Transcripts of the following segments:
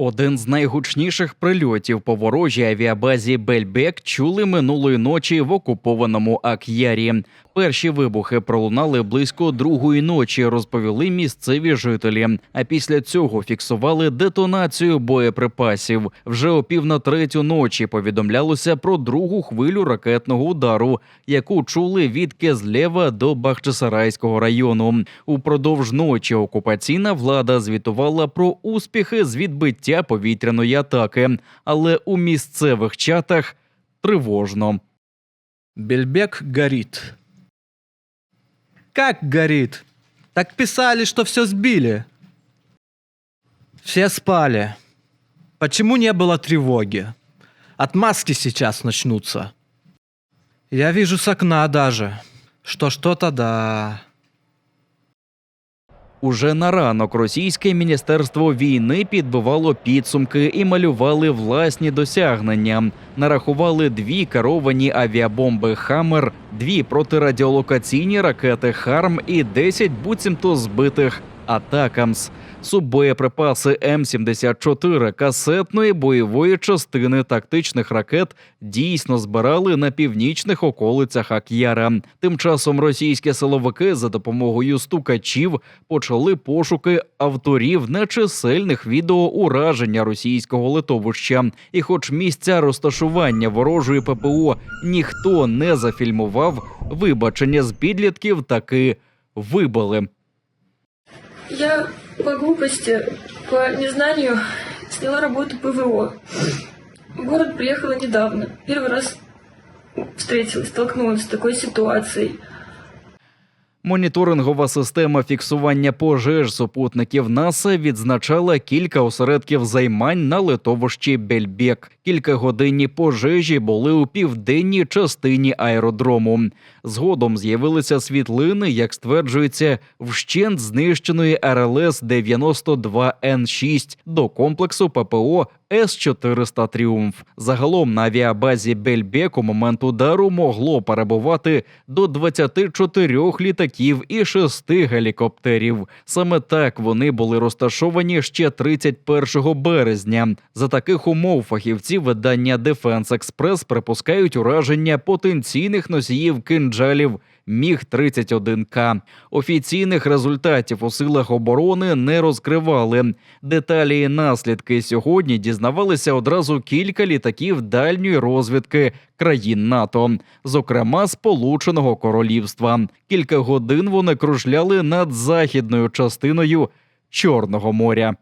Один з найгучніших прильотів по ворожій авіабазі Бельбек чули минулої ночі в окупованому Ак'ярі. Перші вибухи пролунали близько другої ночі, розповіли місцеві жителі. А після цього фіксували детонацію боєприпасів. Вже о пів на третю ночі повідомлялося про другу хвилю ракетного удару, яку чули від Кезлєва до Бахчисарайського району. Упродовж ночі окупаційна влада звітувала про успіхи з відбиття повітряної атаки, але у місцевих чатах тривожно. Бельбек горит. Как горит? Так писали, что все сбили. Все спали. Почему не было тревоги? Отмазки сейчас начнутся. Я вижу с окна даже, что что-то да. Уже на ранок російське міністерство війни підбивало підсумки і малювали власні досягнення. Нарахували дві керовані авіабомби Хаммер, дві протирадіолокаційні ракети Харм і 10 буцімто збитих Атакамс. Суббоєприпаси М-74 касетної бойової частини тактичних ракет дійсно збирали на північних околицях Ак'яра. Тим часом російські силовики за допомогою стукачів почали пошуки авторів нечисельних відео ураження російського литовища. І, хоч місця розташування ворожої ППО ніхто не зафільмував, вибачення з підлітків таки вибили. Я по глупости, по незнанию сняла работу ПВО. В город приехала недавно. Первый раз встретилась, столкнулась с такой ситуацией. Моніторингова система фіксування пожеж супутників НАСА відзначала кілька осередків займань на литовищі Бельбек. Кількагодинні пожежі були у південній частині аеродрому. Згодом з'явилися світлини, як стверджується, вщент знищеної РЛС 92 Н 6 до комплексу ППО С-400 Тріумф. Загалом на авіабазі Бельбек у момент удару могло перебувати до 24 літаків і 6 гелікоптерів. Саме так вони були розташовані ще 31 березня. За таких умов фахівці видання Defense Express припускають ураження потенційних носіїв кинджалів Міг 31 к Офіційних результатів у силах оборони не розкривали. Деталі і наслідки сьогодні дізнавалися одразу кілька літаків дальньої розвідки країн НАТО, зокрема Сполученого Королівства. Кілька годин вони кружляли над західною частиною Чорного моря.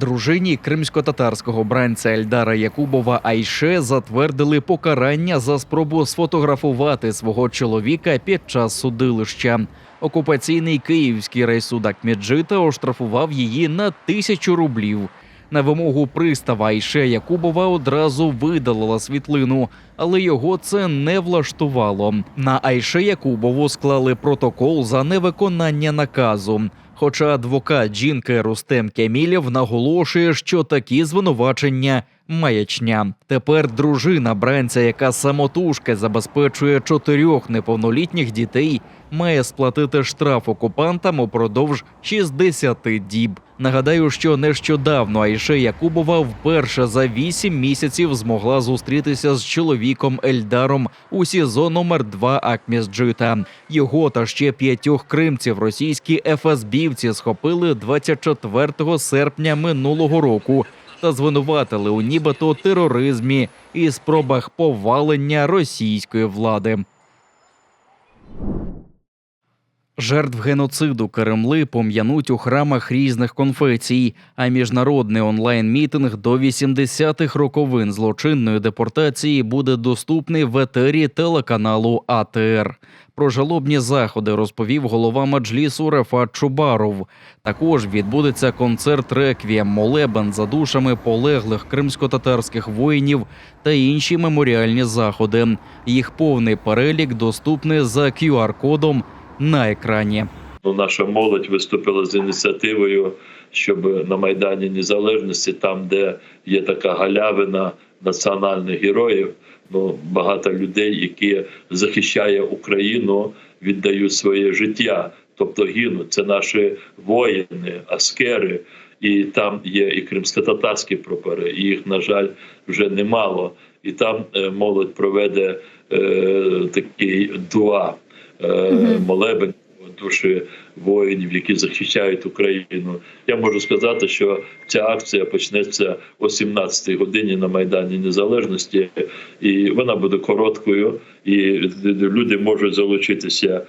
Дружині кримсько-татарського бранця Ельдара Якубова Айше затвердили покарання за спробу сфотографувати свого чоловіка під час судилища. Окупаційний київський райсуд Акмеджита оштрафував її на тисячу рублів. На вимогу пристава Айше Якубова одразу видалила світлину, але його це не влаштувало. На Айше Якубову склали протокол за невиконання наказу. Хоча адвокат жінки Рустем Кемілєв наголошує, що такі звинувачення маячня. Тепер дружина бранця, яка самотужки забезпечує чотирьох неповнолітніх дітей, має сплатити штраф окупантам упродовж 60 діб. Нагадаю, що нещодавно Айше Якубова вперше за 8 місяців змогла зустрітися з чоловіком Ельдаром у СІЗО номер 2 Акмісджита. Його та ще п'ятьох кримців російські ФСБівці схопили 24 серпня минулого року та звинуватили у нібито тероризмі і спробах повалення російської влади. Жертв геноциду Кремли пом'януть у храмах різних конфесій, а міжнародний онлайн-мітинг до 80-х роковин злочинної депортації буде доступний в етері телеканалу АТР. Про жалобні заходи розповів голова Маджлісу Рефат Чубаров. Також відбудеться концерт реквієм молебен за душами полеглих кримсько-татарських воїнів та інші меморіальні заходи. Їх повний перелік доступний за QR-кодом на екрані. Ну, наша молодь виступила з ініціативою, щоб на Майдані Незалежності, там, де є така галявина національних героїв, ну багато людей, які захищають Україну, віддають своє життя тобто гинуть. Це наші воїни, аскери, і там є і кримсько-татарські прапори, і їх, на жаль, вже немало. І там е, молодь проведе е, такий дуа, молебень душі воїнів, які захищають Україну. Я можу сказати, що ця акція почнеться о 17-й годині на Майдані Незалежності, і вона буде короткою, і люди можуть залучитися